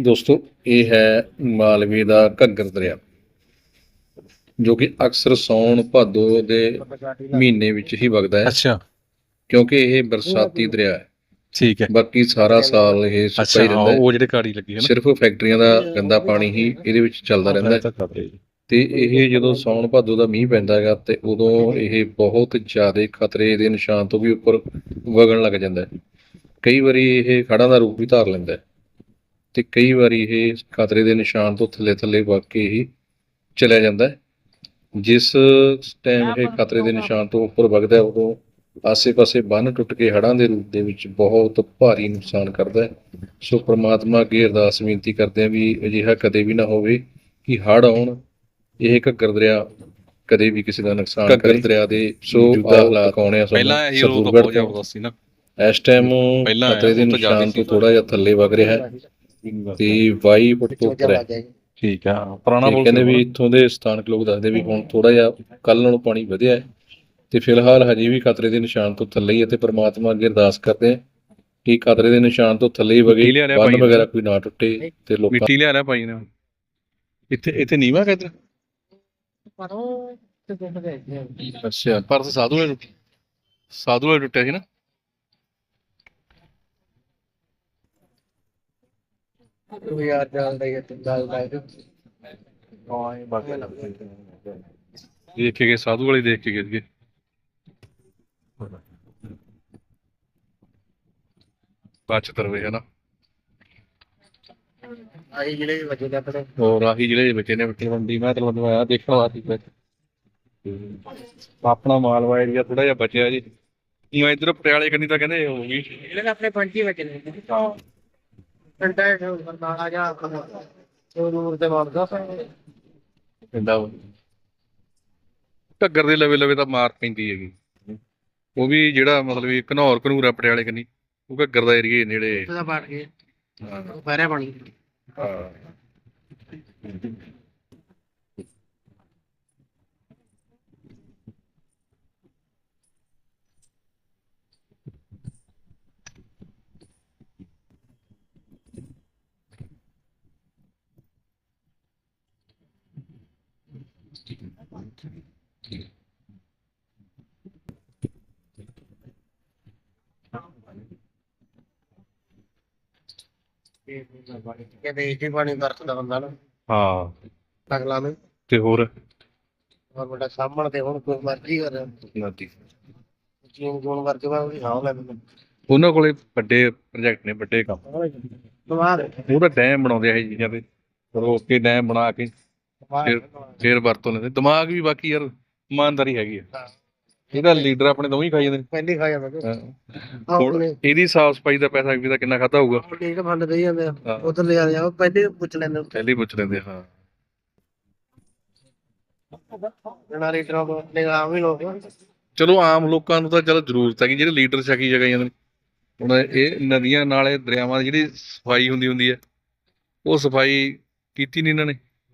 ਦੋਸਤੋ ਇਹ ਹੈ ਮਾਲਵੇ ਦਾ ਘੱਗਰ ਦਰਿਆ ਜੋ ਕਿ ਅਕਸਰ ਸੌਣ ਭਾਦੋ ਦੇ ਮਹੀਨੇ ਵਿੱਚ ਹੀ ਵਗਦਾ ਹੈ। ਅੱਛਾ। ਕਿਉਂਕਿ ਇਹ ਬਰਸਾਤੀ ਦਰਿਆ ਹੈ। ਠੀਕ ਹੈ। ਬਾਕੀ ਸਾਰਾ ਸਾਲ ਇਹ ਸੁੱਕਾ ਹੀ ਰਹਿੰਦਾ ਹੈ। ਉਹ ਜਿਹੜੇ ਕਾੜੀ ਲੱਗੀ ਹੈ ਨਾ। ਸਿਰਫ ਫੈਕਟਰੀਆਂ ਦਾ ਗੰਦਾ ਪਾਣੀ ਹੀ ਇਹਦੇ ਵਿੱਚ ਚੱਲਦਾ ਰਹਿੰਦਾ ਹੈ। ਤੇ ਇਹ ਜਦੋਂ ਸੌਣ ਭਾਦੋ ਦਾ ਮੀਂਹ ਪੈਂਦਾ ਹੈਗਾ ਤੇ ਉਦੋਂ ਇਹ ਬਹੁਤ ਜ਼ਿਆਦਾ ਖਤਰੇ ਦੇ ਨਿਸ਼ਾਨ ਤੋਂ ਵੀ ਉੱਪਰ ਵਗਣ ਲੱਗ ਜਾਂਦਾ ਹੈ। ਕਈ ਵਾਰੀ ਇਹ ਖੜਾਂ ਦਾ ਰੂਪ ਵੀ ਧਾਰ ਲੈਂਦਾ ਹੈ। ਤੇ ਕਈ ਵਾਰੀ ਇਹ ਖਤਰੇ ਦੇ ਨਿਸ਼ਾਨ ਤੋਂ ਥੱਲੇ ਥੱਲੇ ਵਗ ਕੇ ਹੀ ਚਲਿਆ ਜਾਂਦਾ ਹੈ। ਜਿਸ ਟਾਈਮ ਇਹ ਖਤਰੇ ਦੇ ਨਿਸ਼ਾਨ ਤੋਂ ਉੱਪਰ ਵਗਦਾ ਹੈ ਉਦੋਂ ਆਸੇ-ਪਾਸੇ ਬੰਨ ਟੁੱਟ ਕੇ ਹੜ੍ਹਾਂ ਦੇ ਰੂਪ ਦੇ ਵਿੱਚ ਬਹੁਤ ਭਾਰੀ ਨੁਕਸਾਨ ਕਰਦਾ ਹੈ। ਸੋ ਪ੍ਰਮਾਤਮਾ ਅੱਗੇ ਅਰਦਾਸ ਬੇਨਤੀ ਕਰਦੇ ਹਾਂ ਵੀ ਅਜਿਹਾ ਕਦੇ ਵੀ ਨਾ ਹੋਵੇ ਕਿ ਹੜ੍ਹ ਆਉਣ ਇਹ ਘੱਗਰ ਦਰਿਆ ਕਦੇ ਵੀ ਕਿਸੇ ਦਾ ਨੁਕਸਾਨ ਘੱਗਰ ਕਰੇ। ਦਰਿਆ ਦੇ ਸੋ ਹਾਲਾਤ ਦਿਖਾਉਣੇ ਆ ਪਹਿਲਾਂ ਇਹ ਰੋਗ ਬਹੁਤ ਜ਼ਬਰਦਸਤ ਸੀ ਨਾ। ਇਸ ਟਾਈਮ ਪਹਿਲਾਂ ਖਤਰੇ ਦੇ ਜ਼ਿਆਦਾ ਨਿਸ਼ਾਨ ਸੀ। ਤੋਂ ਥੋੜਾ ਜਿਹਾ ਥੱਲੇ ਵਗ ਰਿਹਾ ਹੈ। ਤੇ 22 ਫੁੱਟ ਤੋਂ ਉੱਪਰ ਹੈ। ਠੀਕ ਆ ਪੁਰਾਣਾ ਤੇ ਬੋਲ ਕਹਿੰਦੇ ਵੀ ਇੱਥੋਂ ਦੇ ਸਥਾਨਕ ਲੋਕ ਦੱਸਦੇ ਵੀ ਹੁਣ ਥੋੜਾ ਜਿਹਾ ਕੱਲ ਨਾਲੋਂ ਪਾਣੀ ਵਧਿਆ ਹੈ। ਤੇ ਫਿਲਹਾਲ ਹਜੇ ਵੀ ਖਤਰੇ ਦੇ ਨਿਸ਼ਾਨ ਤੋਂ ਥੱਲੇ ਹੀ ਹੈ ਤੇ ਪ੍ਰਮਾਤਮਾ ਅੱਗੇ ਅਰਦਾਸ ਕਰਦੇ ਹਾਂ ਕਿ ਖਤਰੇ ਦੇ ਨਿਸ਼ਾਨ ਤੋਂ ਥੱਲੇ ਹੀ ਵਗੇ ਲਿਆ ਲਿਆ ਬੰਨ ਭਾਈ ਵਗੈਰਾ ਕੋਈ ਨਾ ਟੁੱਟੇ ਤੇ ਲੋਕਾਂ ਮਿੱਟੀ ਲਿਆ ਰਿਹਾ ਭਾਈ ਨੇ। ਇੱਥੇ ਇੱਥੇ ਨੀਵਾ ਕਿੱਧਰ? ਅੱਛਾ ਪਰ ਤਾਂ ਸਾਧੂ ਨੇ ਟੁੱਟੀ ਸਾਧੂ ਨੇ ਟੁੱਟਿਆ ਸੀ ਨਾ? ਯਾਰ ਚੱਲਦਾ ਹੈ ਤੇ ਗੱਲ ਦੇਖ ਕੇ ਗਏ ਸਾਧੂ ਵਾਲੇ ਦੇਖ ਕੇ ਗਏ। ਸੀਗੇ ਬਚਤ ਰਵੇ ਹੈ ਨਾ ਆਹੀ ਜਿਹੜੇ ਵਜੇ ਦਾ ਆਪਣੇ ਹੋਰ ਆਹੀ ਜਿਹੜੇ ਬੱਚੇ ਨੇ, ਬੱਚੇ ਬੰਦੀ ਮੈਂ ਤਲਵੰਡ ਆਇਆ ਦੇਖਣ ਵਾਸਤੇ ਆਪਣਾ ਮਾਲਵਾ ਏਰੀਆ ਥੋੜਾ ਜਿਹਾ ਬਚਿਆ ਜੀ। ਇਵੇਂ ਇਧਰ ਪਟਿਆਲੇ ਕੰਨੀ ਤਾਂ ਕਹਿੰਦੇ ਹੋ ਗਈ ਜਿਹੜੇ ਆਪਣੇ ਪੰਛੀ ਵਜੇ ਨੇ। ਬਰਨਾਲਾ ਜਾ ਤੇ ਪਿੰਡਾ ਘੱਗਰ ਦੇ ਲਵੇ ਲਵੇ ਤਾਂ ਮਾਰ ਪੈਂਦੀ ਹੈਗੀ। ਉਹ ਵੀ ਜਿਹੜਾ ਮਤਲਬ ਵੀ ਘਨੌਰ ਘਨੂਰਾ ਪਟਿਆਲੇ ਕੰਨੀ ਉਹ ਘੱਗਰ ਦਾ ਏਰੀਆ ਨੇੜੇ। ਉਹਦਾ ਪਾਟ ਗਏ ਹਾਂ। ਪੈਰੇ ਬਣੀ। ਹਾਂ। ਕਿ ਦੇਸ਼ ਦੀ ਪਾਣੀ ਵਰਤਦਾ ਬੰਦਾ ਨਾ। ਹਾਂ। ਅਗਲਾ ਨੂੰ। ਤੇ ਹੋਰ? ਹੋਰ ਬੜਾ ਸਾਹਮਣ ਤੇ ਹੁਣ ਕੋਈ ਮਰਜ਼ੀ ਕਰ। ਨਦੀ ਚੀਨ ਕੋਲ ਵਰਤਦਾ ਵਾ ਉਹਦੀ ਹਾਉ ਲੈ ਮੈਨੂੰ ਉਹਨਾਂ ਕੋਲੇ ਵੱਡੇ ਪ੍ਰੋਜੈਕਟ ਨੇ ਵੱਡੇ ਕੰਮ। ਤਾਂ ਡੈਮ ਬਣਾਉਂਦੇ ਆ ਇਹ ਚੀਜ਼ਾਂ ਤੇ ਰੋਕ ਕੇ ਡੈਮ ਬਣਾ ਕੇ। ਫਿਰ ਫਿਰ ਵਰਤੋਂ ਲੈਂਦੇ। ਦਿਮਾਗ ਵੀ ਬਾਕੀ ਯਾਰ ਇਮਾਨਦਾਰੀ ਹੈਗੀ ਆ। ਇਹਦਾ ਲੀਡਰ ਆਪਣੇ ਦੋਵੇਂ ਹੀ ਖਾਈ ਜਾਂਦੇ ਨੇ। ਪਹਿਲੀ ਖਾ ਜਾਂਦਾ ਹਾਂ। ਹੁਣ ਇਹਦੀ ਸਾਫ਼ ਸਫ਼ਾਈ ਦਾ ਪੈਸਾ ਵੀ ਤਾਂ ਕਿੰਨਾ ਖਾਦਾ ਹੋਊਗਾ। ਠੀਕ ਫੰਡ ਦੇ ਜਾਂਦੇ ਹਾਂ। ਆ ਉਧਰ ਲੈ ਜਾਂਦੇ ਆ। ਪਹਿਲੇ ਪੁੱਛ ਲੈਂਦੇ ਪਹਿਲੇ ਪੁੱਛ ਲੈਂਦੇ ਆ, ਹਾਂ। ਜਣਾ ਲੀਟਰਾਂ ਤੋਂ ਨਿਗਾਹ ਵੀ ਲੋਕ ਚਲੋ ਆਮ ਲੋਕਾਂ ਨੂੰ ਤਾਂ ਚਲੋ ਜ਼ਰੂਰਤ ਹੈ ਕਿ ਜਿਹੜੇ ਲੀਡਰ ਛਕੀ ਜਗ੍ਹਾ ਜਾਂਦੇ ਨੇ। ਹੁਣ ਇਹ ਨਦੀਆਂ ਨਾਲੇ ਦਰਿਆਵਾਂ ਦੀ ਜਿਹੜੀ ਸਫ਼ਾਈ ਹੁੰਦੀ ਹੁੰਦੀ ਹੈ ਉਹ ਸਫ਼ਾਈ ਕੀਤੀ ਨਹੀਂ ਇਹਨਾਂ ਨੇ।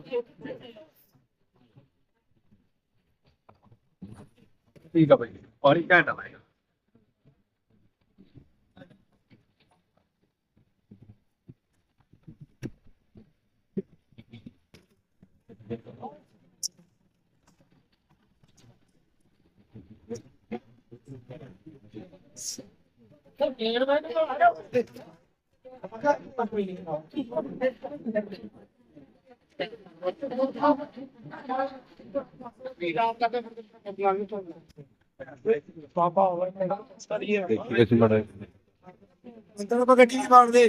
ਦੀ ਓਏ ਬਸ ਬਸ ਬਸ ਠੀਕ ਆ ਭਾਈ ਔਰ ਹੀ ਘੰਟਾ ਲਾਏਗਾ ਪਾਪਾ ਹੋਵੇ ਸਰੀਏ ਦੇਖੀ ਅਸੀਂ ਮਾੜਾ ਅੰਦਰ ਆਪਾਂ ਗੱਡੀ ਨਹੀਂ ਮਾਰਦੇ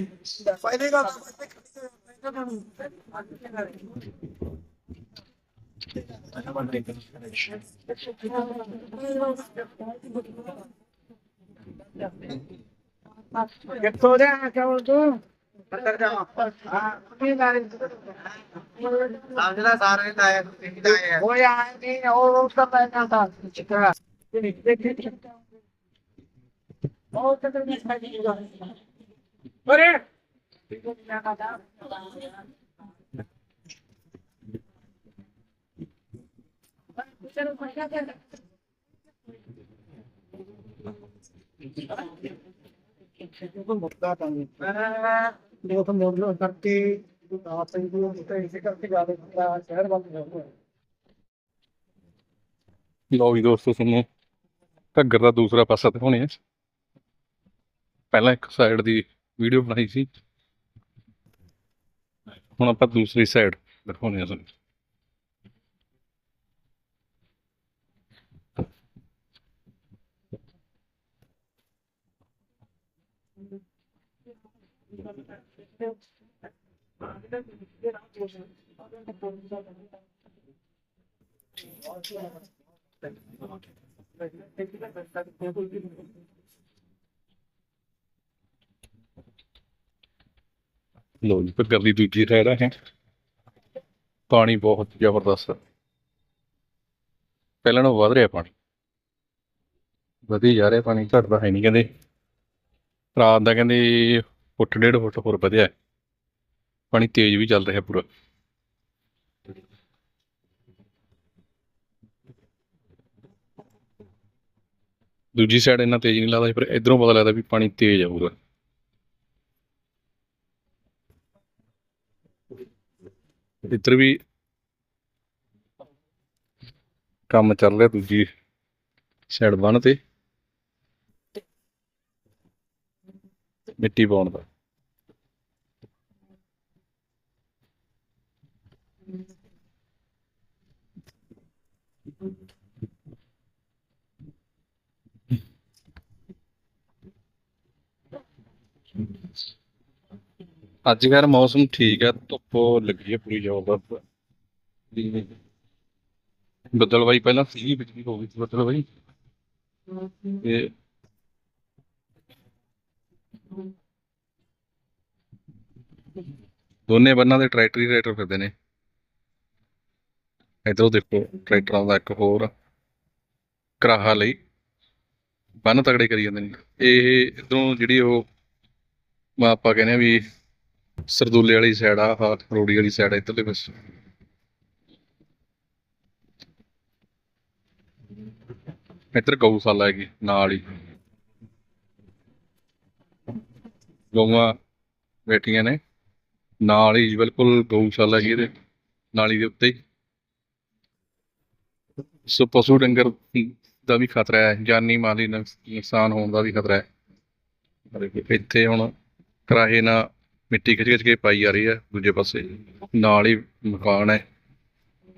ਫਾਇਦੇ ਦਾ ਕਿੱਥੋਂ ਦੇ ਆ ਕੌਣ ਤੂੰ? ਅੰਦਰ ਜਾ ਹਾਂ ਕੀ ਨਾਰੇ Sabi na, sabi tayo. Hindi tayo. Kuya, hindi. Naulog sa tayo na ta. Chika. Oo, tatabi sa tayo. Pare! Hindi ko pa mo, 30 ਨਾ ਵੀ ਦੋਸਤੋ, ਤੁਹਾਨੂੰ ਘੱਗਰ ਦਾ ਦੂਸਰਾ ਪਾਸਾ ਦਿਖਾਉਣੇ ਆ ਪਹਿਲਾਂ ਇੱਕ ਸਾਈਡ ਦੀ ਵੀਡੀਓ ਬਣਾਈ ਸੀ ਹੁਣ ਆਪਾਂ ਦੂਸਰੀ ਸਾਈਡ ਦਿਖਾਉਣੇ ਆ ਤੁਹਾਨੂੰ Thank you. ਲੋ ਜੀ ਘੱਗਰ ਦੀ ਦੂਜੀ ਸਾਈਡ ਆ ਪਾਣੀ ਬਹੁਤ ਜ਼ਬਰਦਸਤ ਪਹਿਲਾਂ ਨਾਲੋਂ ਵੱਧ ਰਿਹਾ ਪਾਣੀ। ਵਧੀ ਜਾ ਰਿਹਾ ਪਾਣੀ, ਘਟਦਾ ਹੈ ਨਹੀਂ, ਕਹਿੰਦੇ। ਰਾਤ ਦਾ ਕਹਿੰਦੇ ਫੁੱਟ ਡੇਢ ਫੁੱਟ ਹੋਰ ਵਧਿਆ। ਹੈ। ਪਾਣੀ ਤੇਜ਼ ਵੀ ਚੱਲ ਰਿਹਾ ਪੂਰਾ। ਦੂਜੀ ਸਾਈਡ ਇੰਨਾ ਤੇਜ਼ ਨਹੀਂ ਲੱਗਦਾ ਸੀ, ਪਰ ਇਧਰੋਂ ਪਤਾ ਲੱਗਦਾ ਵੀ ਪਾਣੀ ਤੇਜ਼ ਆ ਪੂਰਾ। ਇੱਧਰ ਵੀ ਕੰਮ ਚੱਲ ਰਿਹਾ ਦੂਜੀ ਸਾਈਡ ਬੰਨ ਤੇ। ਮਿੱਟੀ ਪਾਉਣ ਦਾ। ਅੱਜ ਕੱਲ੍ਹ ਮੌਸਮ ਠੀਕ ਹੈ, ਧੁੱਪ ਲੱਗੀ ਹੈ ਪੂਰੀ ਜ਼ਬਰਦਸਤ। ਜੀ ਬੱਦਲਵਾਈ ਪਹਿਲਾਂ ਸੀਗੀ ਬਿਜਲੀ ਹੋ ਗਈ ਸੀ ਬੱਦਲਵਾਈ ਤੇ ਦੋਨੇ ਬੰਨਾਂ ਦੇ ਟਰੈਕਟਰ ਹੀ ਟਰੈਕਟਰ ਫਿਰਦੇ ਨੇ। ਇੱਧਰੋਂ ਦੇਖੋ ਟਰੈਕਟਰਾਂ ਦਾ ਇੱਕ ਹੋਰ ਕਰਾਹਾ ਲਈ ਬੰਨ ਤਗੜੇ ਕਰੀ ਜਾਂਦੇ ਨੇ। ਇਹ ਇਧਰੋਂ ਜਿਹੜੀ ਉਹ ਆਪਾਂ ਕਹਿੰਦੇ ਆ ਵੀ ਸਰਦੂਲੇ ਵਾਲੀ ਸਾਈਡ ਆ, ਆਹ ਰੋੜੀ ਵਾਲੀ ਸਾਈਡ ਇੱਧਰਲੇ ਪਾਸੇ। ਇੱਧਰ ਗਊਸ਼ਾਲਾ ਹੈਗੀ, ਨਾਲ ਹੀ। ਗਊਆਂ ਬੈਠੀਆਂ ਨੇ, ਨਾਲ ਹੀ ਬਿਲਕੁਲ ਗਊਸ਼ਾਲਾ ਹੈਗੀ ਇਹਦੇ, ਨਾਲੀ ਦੇ ਉੱਤੇ ਸੋ ਪਸ਼ੂ ਡੰਗਰ ਦਾ ਵੀ ਖਤਰਾ ਹੈ, ਜਾਨੀ ਮਾਲੀ ਨੁਕਸਾਨ ਹੋਣ ਦਾ ਵੀ ਖਤਰਾ ਹੈ। ਇੱਥੇ ਹੁਣ ਕਿਰਾਏ ਨਾਲ ਮਿੱਟੀ ਖਿੱਚ ਖਿੱਚ ਕੇ ਪਾਈ ਜਾ ਰਹੀ ਹੈ, ਦੂਜੇ ਪਾਸੇ। ਨਾਲ ਹੀ ਮਕਾਨ ਹੈ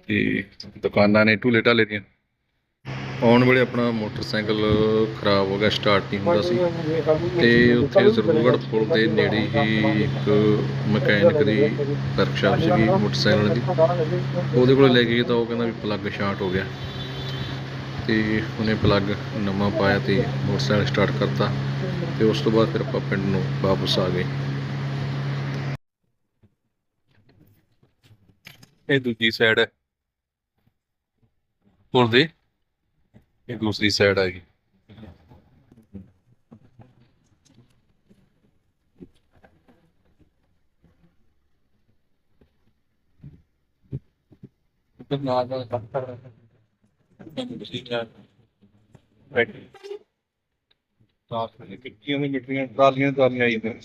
ਤੇ ਦੁਕਾਨਾਂ ਨੇ ਢੂਲੇ ਢਾਲੇ ਦੀਆਂ। ਆਉਣ ਵੇਲੇ ਆਪਣਾ ਮੋਟਰਸਾਈਕਲ ਖਰਾਬ ਹੋ ਗਿਆ ਸਟਾਰਟ ਨਹੀਂ ਹੁੰਦਾ ਸੀ। ਤੇ ਉੱਥੇ ਜ਼ਰੂਰਗੜ੍ਹ ਪੁਲ ਦੇ ਨੇੜੇ ਹੀ ਇੱਕ ਮਕੈਨਿਕ ਦੀ ਵਰਕਸ਼ਾਪ ਸੀਗੀ, ਮੋਟਰਸਾਈਕਲ ਦੀ। ਉਹਦੇ ਕੋਲ ਲੈ ਕੇ ਤਾਂ ਉਹ ਕਹਿੰਦਾ ਵੀ ਪਲੱਗ ਸ਼ਾਰਟ ਹੋ ਗਿਆ। ਤੇ ਉਹਨੇ ਪਲੱਗ ਨਵਾਂ ਪਾਇਆ ਤੇ ਮੋਟਰਸਾਈਕਲ ਸਟਾਰਟ ਕਰਤਾ। ਤੇ ਉਸ ਤੋਂ ਬਾਅਦ ਫਿਰ ਆਪਾਂ ਪਿੰਡ ਨੂੰ ਵਾਪਸ ਆ ਗਏ। ਇਹ ਦੂਜੀ ਸਾਈਡ ਹੈ। ਪੁਲ ਦੇ ਇਹ ਦੂਸਰੀ ਸਾਈਡ ਆ ਗਈ ਨਾਲ ਦਾ ਪੱਥਰ ਕਿੱਟੀਆਂ ਦੀ ਮਿੱਟੀਆਂ ਟਰਾਲੀਆਂ ਟਰਾਲੀਆਂ ਆਈ ਨੇ।